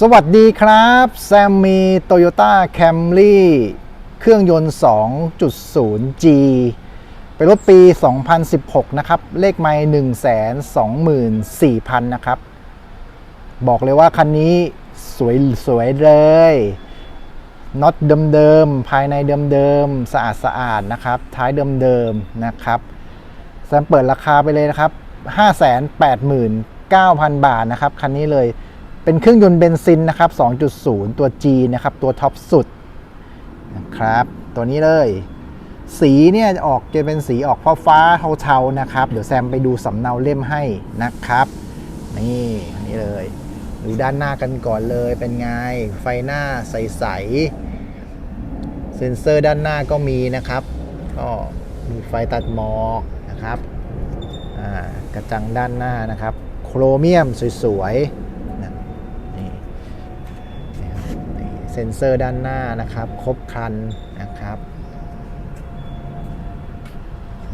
สวัสดีครับ แซมมี Toyota Camry เครื่องยนต์ 2.0G เป็นรถปี 2016 นะครับ เลขไม่124,000 นะครับ บอกเลยว่าคันนี้สวยสวยเลยน็อตเดิมๆ ภายในเดิมๆ สะอาดสะอาดๆนะครับ ท้ายเดิมๆ นะครับ แซมเปิดราคาไปเลยนะครับ 589,000 บาทนะครับ คันนี้เลย เป็นเครื่องยนต์เบนซินนะครับ 2.0 ตัว G นะครับ ตัวท็อปสุดนะครับ ตัวนี้เลย สีเนี่ยออกจะเป็นสีออกฟ้าฟ้าเทาๆนะครับ เดี๋ยวแซมไปดูสำเนาเล่มให้นะครับ นี่อันนี้เลยดูด้านหน้ากันก่อนเลยเป็นไง ไฟหน้าใสๆ เซ็นเซอร์ด้านหน้าก็มีนะครับ ก็มีไฟตัดหมอกนะครับ กระจังด้านหน้านะครับ โครเมียมสวยๆ เซ็นเซอร์ด้านหน้านะครับ ครบครันนะครับ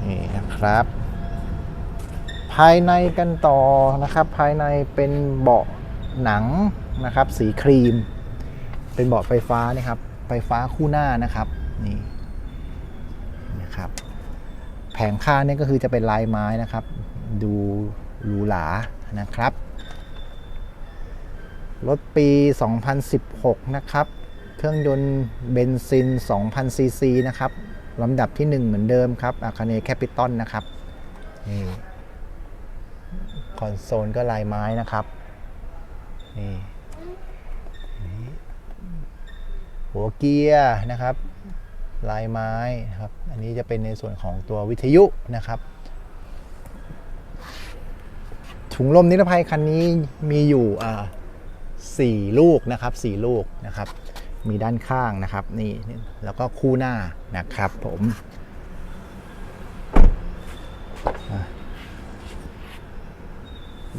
นี่นะครับ ภายในกันต่อนะครับ ภายในเป็นเบาะหนังนะครับ สีครีม เป็นเบาะไฟฟ้านี่ครับ ไฟฟ้าคู่หน้านะครับนี่นะครับ แผงข้างนี่ก็คือจะเป็นลายไม้นะครับ ดูหรูหรานะครับ รถปี 2016 นะครับ เครื่องยนต์เบนซิน 2,000 ซีซีนะครับลำดับที่ 1 เหมือนเดิมครับอาคาเนแคปิตอลนะครับนี่คอนโซลก็ลายไม้นะครับนี่หัวเกียร์นะครับ ลายไม้นะครับ อันนี้จะเป็นในส่วนของตัววิทยุนะครับ ถุงลมนิรภัยคันนี้มีอยู่อ่า สี่ลูกนะครับสี่ลูกนะครับ มีด้านข้างนะครับนี่แล้วก็คู่หน้านะครับผม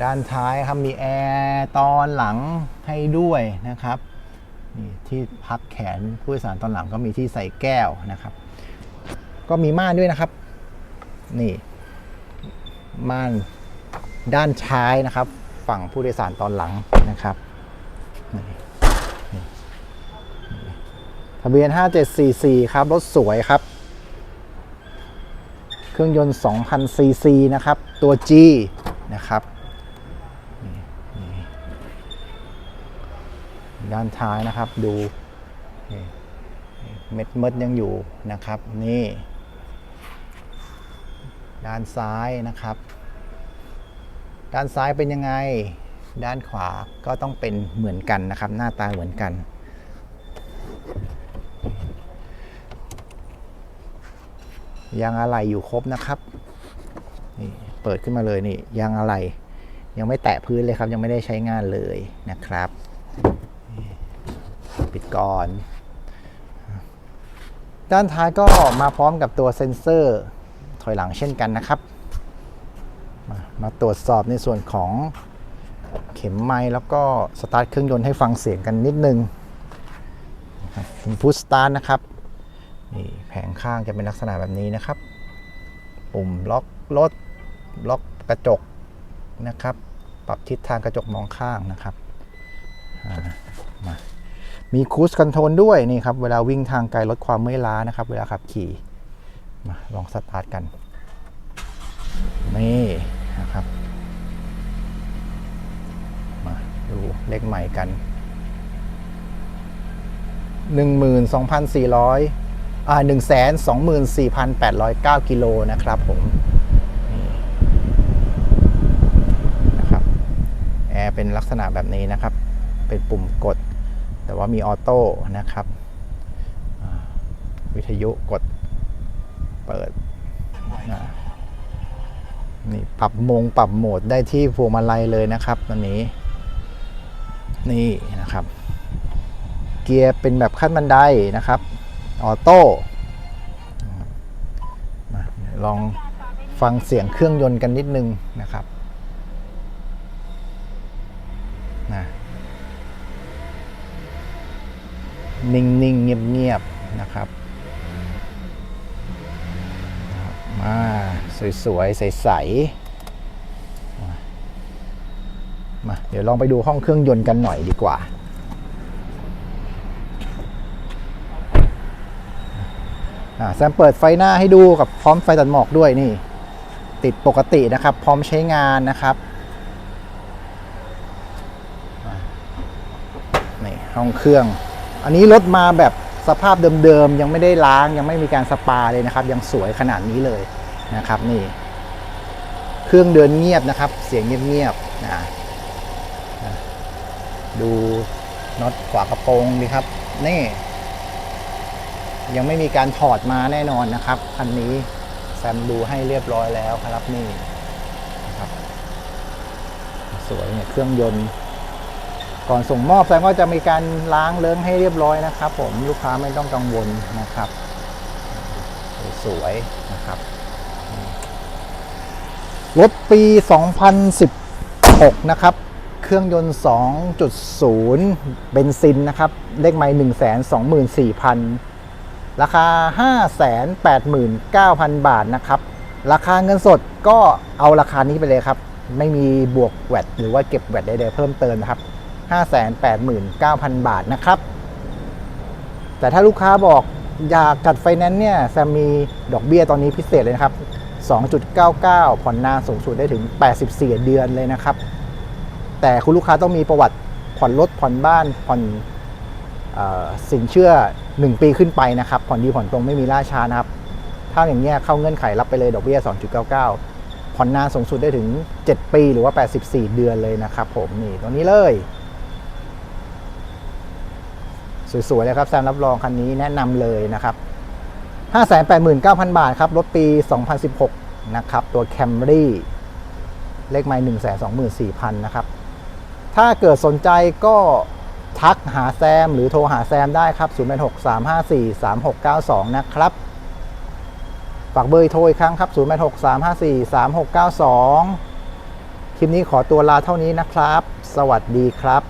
ด้านท้ายครับมีแอร์ตอนหลังให้ด้วยนะครับนี่ที่พักแขนผู้โดยสารตอนหลังก็มีที่ใส่แก้วนะครับ ก็มีม่านด้วยนะครับ นี่ม่านด้านช้ายนะครับ ฝั่งผู้โดยสารตอนหลังนะครับ ทะเบียน 5744 ครับ รถสวยครับ เครื่องยนต์ 2,000 ซีซีนะครับ ตัว G นะครับ ด้านท้ายนะครับดูเม็ดเม็ดยังอยู่นะครับ นี่ ด้านซ้ายนะครับ ด้านซ้ายเป็นยังไง ด้านขวาก็ต้องเป็นเหมือนกันนะครับ หน้าตาเหมือนกัน ยางอะไหล่อยู่ครบนะครับนี่เปิดขึ้นมาเลยนี่ยางอะไหล่ยังไม่แตะพื้นเลยครับ ยังไม่ได้ใช้งานเลยนะครับ ปิดก่อน ด้านท้ายก็มาพร้อมกับตัวเซ็นเซอร์ถอยหลังเช่นกันนะครับ มามาตรวจสอบในส่วนของ เข็มไม้แล้วก็สตาร์ทเครื่องยนต์ให้ฟังเสียงกันนิดนึงพุชสตาร์ทนะครับนี่แผงข้างจะเป็นลักษณะแบบนี้นะครับ ปุ่มล็อกรถล็อกกระจกนะครับ ปรับทิศทางกระจกมองข้างนะครับมามีคูสคอนโทรลด้วยนี่ครับ เวลาวิ่งทางไกลลดความเมื่อยล้านะครับ เวลาขับขี่มาลองสตาร์ทกัน นี่นะครับ ดูเลขใหม่กัน 12,400อ่า124,809 กิโลนะครับผมนะครับแอร์เป็นลักษณะแบบนี้นะครับ เป็นปุ่มกด แต่ว่ามีออโต้นะครับวิทยุกดเปิดนี่ปรับมงปรับโหมดได้ที่พวงมาลัยเลยนะครับตอนนี้ นี่นะครับ เกียร์เป็นแบบขั้นบันไดนะครับ ออโต้มาลองฟังเสียงเครื่องยนต์กันนิดนึงนะครับนะนิ่งๆ เงียบๆ นะครับ มา สวย ๆ ใส ๆ เดี๋ยวลองไปดูห้องเครื่องยนต์กันหน่อยดีกว่า แซมเปิดไฟหน้าให้ดูกับพร้อมไฟตัดหมอกด้วยนี่ ติดปกตินะครับ พร้อมใช้งานนะครับนี่ห้องเครื่อง อันนี้รถมาแบบสภาพเดิมๆ ยังไม่ได้ล้างยังไม่มีการสปาเลยนะครับ ยังสวยขนาดนี้เลยนะครับนี่ เครื่องเดินเงียบนะครับ เสียงเงียบๆนะ ดูน็อตฝากระโปรงดีครับ นี่ ยังไม่มีการถอดมาแน่นอนนะครับคันนี้แซมดูให้เรียบร้อยแล้วครับนี่นะครับ สวยเนี่ยเครื่องยนต์ ก่อนส่งมอบแซมก็จะมีการล้างเลิ้งให้เรียบร้อยนะครับ ผมลูกค้าไม่ต้องกังวลนะครับ สวยนะครับรถปี 2016 นะครับ เครื่องยนต์ 2.0 เบนซินนะครับ เลขไมล์124,000 ราคา 589,000 บาทนะครับ ราคาเงินสดก็เอาราคานี้ไปเลยครับ ไม่มีบวกแวดหรือว่าเก็บแวดใดๆเพิ่มเติมนะครับ 589,000 บาทนะครับ แต่ถ้าลูกค้าบอกอยากจัดไฟแนนซ์เนี่ยแซมมีดอกเบี้ยตอนนี้พิเศษเลยนะครับ 2.99 ผ่อนนานสูงสุดได้ถึง 84 เดือนเลยนะครับ แต่คุณลูกค้าต้องมีประวัติผ่อนรถผ่อนบ้านผ่อนออสินเชื่อ 1 ปีขึ้นไปนะครับ ผ่อนดีผ่อนตรงไม่มีล่าช้านะครับ ถ้าอย่างเงี้ยเข้าเงื่อนไขรับไปเลยดอกเบี้ย 2.99 ผ่อนนานสูงสุดได้ถึง 7 ปีหรือว่า 84 เดือนเลยนะครับผมนี่ตรงนี้เลย สวยๆเลยครับแซมรับรองคันนี้แนะนำเลยนะครับ 589,000 บาทครับ รถปี 2016 นะครับ ตัว Camry เลขไมล์124,000 นะครับ ถ้าเกิดสนใจก็ทักหาแซมหรือโทรหาแซมได้ครับ 0863543692 นะครับ ฝากเบอร์โทรอีกครั้งครับ 0863543692 คลิปนี้ขอตัวลาเท่านี้นะครับ สวัสดีครับ